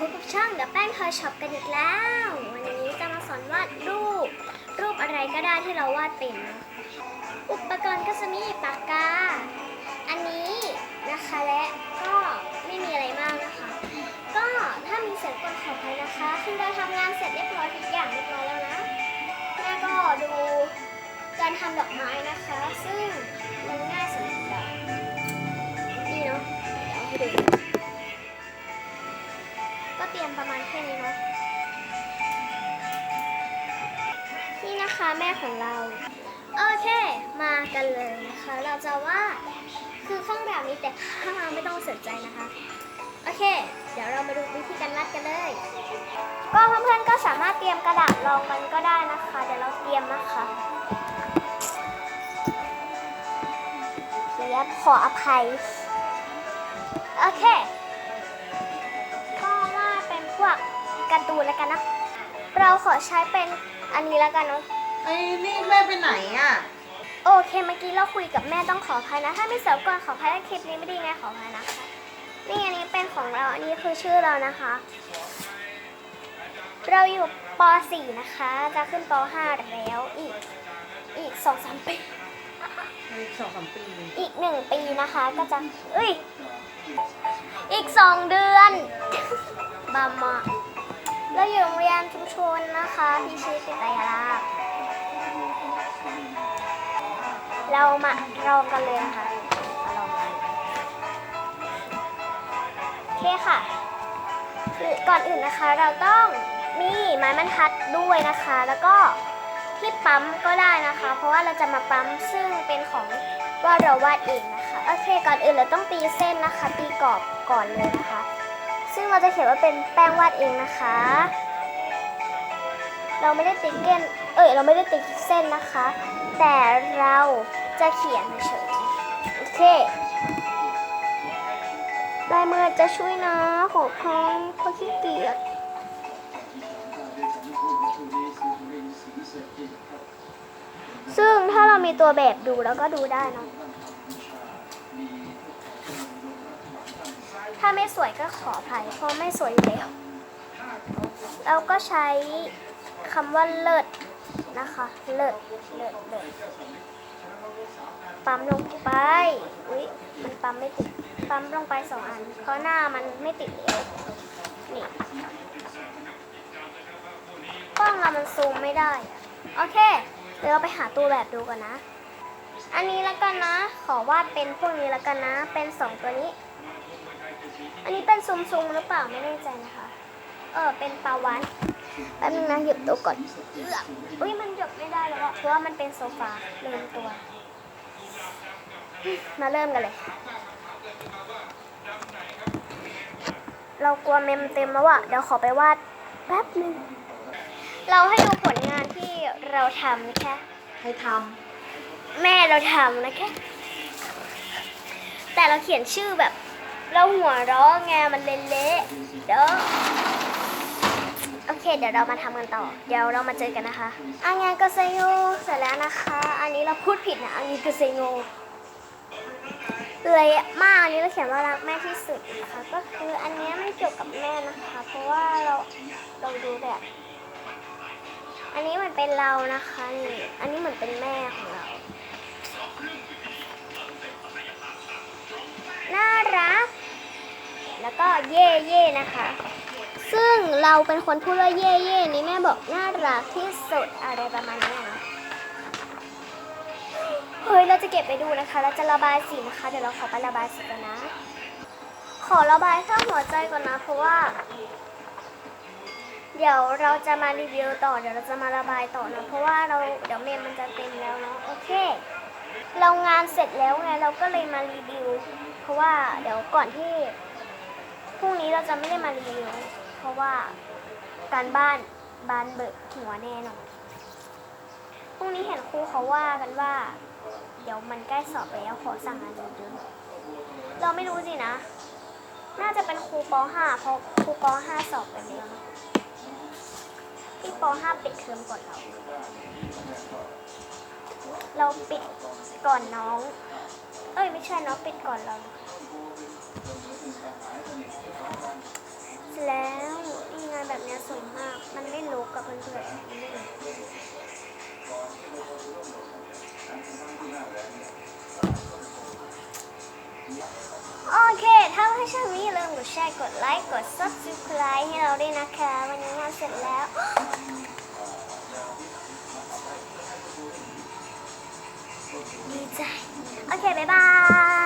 พบกับช่างเดอะแป้งทอยช็อปกันอีกแล้ว วันนี้จะมาสอนวาดรูป รูปอะไรก็ได้ที่เราวาดเป็น อุปกรณ์ก็จะมีปากกา อันนี้นะคะและก็ไม่มีอะไรมากนะคะ ก็ถ้ามีเสียงกดขออภัยนะคะคือเราทำงานเสร็จเรียบร้อยทุกอย่างเรียบร้อยแล้วนะแม่ก็ดูการทำดอกไม้นะคะ ซึ่งมันง่ายสุดแล้วนี่เนาะเดี๋ยวให้ดู ก็เตรียมประมาณแค่นี้เนาะนี่นะคะแม่ของเรา โอเคมากันเลยนะคะ เราจะว่าคือข้างแบบนี้แต่ข้างล่าไม่ต้องสนใจนะคะ โอเค เดี๋ยวเรามาดูวิธีการวาดกันเลย ก็เพื่อนๆก็สามารถเตรียมกระดาษรองมันก็ได้นะคะ เดี๋ยวเราเตรียมนะคะเรียบขออภัย โอเค กการ์ตูนแล้วกันนะ เราขอใช้เป็นอันนี้แล้วกันเนาะไอ้นี่แม่ไปไหนอะ โอเคเมื่อกี้เราคุยกับแม่ต้องขออภัยนะ ถ้าไม่เสิร์ฟก่อนขออภัยถ้าคลิปนี้ไม่ดีไงขออภัยนะคะนี่อันนี้เป็นของเราอันนี้คือชื่อเรานะคะ เราอยู่ป .4 นะคะ จะขึ้นป .5 แล้วอีกอีกสองสามปีอีกสองสามปี อีกหนึ่งปีนะคะก็จะเอ้ย อีกสองเดือนบามาเรา นะคะพิชิตติตยาลาเรามาลองกันเลยนะคะมาลองกันโอเคค่ะคือก่อนอื่นนะคะเราต้องมีไม้บรรทัดด้วยนะคะ แล้วก็ที่ปั๊มก็ได้นะคะ เพราะว่าเราจะมาปั๊มซึ่งเป็นของว่าเราวาดเองนะคะโอเคก่อนอื่นเราต้องตีเส้นนะคะ ตีกรอบก่อนเลยนะคะ ซึ่งเราจะเขียนว่าเป็นแป้งวาดเองนะคะ ไม่ได้ติเก้นเอ้ยเราไม่ได้ติเส้นนะคะ แต่เราจะเขียนเฉยโอเคลายมือจะช่วยนะขอพร้อมเพราะขี้เกียจซึ่งถ้าเรามีตัวแบบดูแล้วก็ดูได้เนะถ้าไม่สวยก็ขออภัยเพราะไม่สวยอยู่แล้วเราก็ใช้ คำว่าเลิศนะคะ เลิศเลิศเลิศปั๊มลงไป อุ๊ยมันปั๊มไม่ติด ปั๊มลงไปสองอัน เพราะหน้ามันไม่ติดแล้วนี่กล้องเรามันซูมไม่ได้ โอเค เดี๋ยวเราไปหาตัวแบบดูกันนะ อันนี้แล้วกันนะ ขอวาดเป็นพวกนี้แล้วกันนะ เป็นสองตัวนี้ อันนี้เป็นซุมๆหรือเปล่าไม่แน่ใจนะคะ เออ เป็นปลาวาน แป๊บนึงนะหยิบตัวก่อนเอื้ออุ้ยมันหยิบไม่ได้แล้วอะเพราะว่ามันเป็นโซฟาลืมตัว มาเริ่มกันเลย เรากลัวเมมเต็มแล้วอะเดี๋ยวขอไปวาดแป๊บนึง เราให้ดูผลงานที่เราทำนะคะให้ทแม่เราทำนะคะ แต่เราเขียนชื่อแบบ เราหัวเราะไงมันเละๆเดี๋ยว โอเค เดี๋ยวเรามาทำกันต่อ เดี๋ยวเรามาเจอกันนะคะอันงานกเซโยเสร็จแล้วนะคะ อันนี้เราพูดผิดนะอันนี้กเซโยเละมากอันนี้เราเขียนว่ารักแม่ที่สุดนะคะ ก็คืออันนี้ไม่เกี่ยวกับแม่นะคะ เพราะว่าเราเราดูแบบอันนี้มันเป็นเรานะคะนี่อันนี้เหมือนเป็นแม่ของเรา น่ารัก แล้วก็เย่เย่นะคะ ซึ่งเราเป็นคนพูดว่าเย่เย่นี่แม่บอกน่ารักที่สุดอะไรประมาณนี้นะเฮ้ยเราจะเก็บไปดูนะคะเราจะระบายสีนะคะ เดี๋ยวเราขอไประบายสีก่อนนะ ขอระบายแค่หัวใจก่อนนะ เพราะว่า เดี๋ยวเราจะมารีวิวต่อ เดี๋ยวเราจะมาระบายต่อนะเพราะว่าเราเดี๋ยวเมมมันจะเต็มแล้วเนาะโอเค เรางานเสร็จแล้วไงเราก็เลยมารีวิว เพราะว่าเดี๋ยวก่อนที่พรุ่งนี้เราจะไม่ได้มารีวิว เพราะว่าการบ้านบานเบิกหัวแน่นอนพรุ่งนี้เห็นครูเขาว่ากันว่า เดี๋ยวมันใกล้สอบแล้วขอสั่งงานเยอะๆเราไม่รู้สินะ น่าจะเป็นครูป .5 เพราะครูป .5 สอบไปแล้วเนอะที่ป .5 ปิดเทอมก่อนเรา เราปิดก่อนน้อง เอ้ยไม่ใช่น้องปิดก่อนเรา แล้วงานแบบนี้สวยมาก มันไม่ลกกับเพื่อนๆโอเค ถ้าไม่ชอบนี้เริ่มกดแชร์ กดไลค์ กด subscribe ให้เราด้วยนะคะ วันนี้งานเสร็จแล้วดีใจ โอเค บ๊ายบาย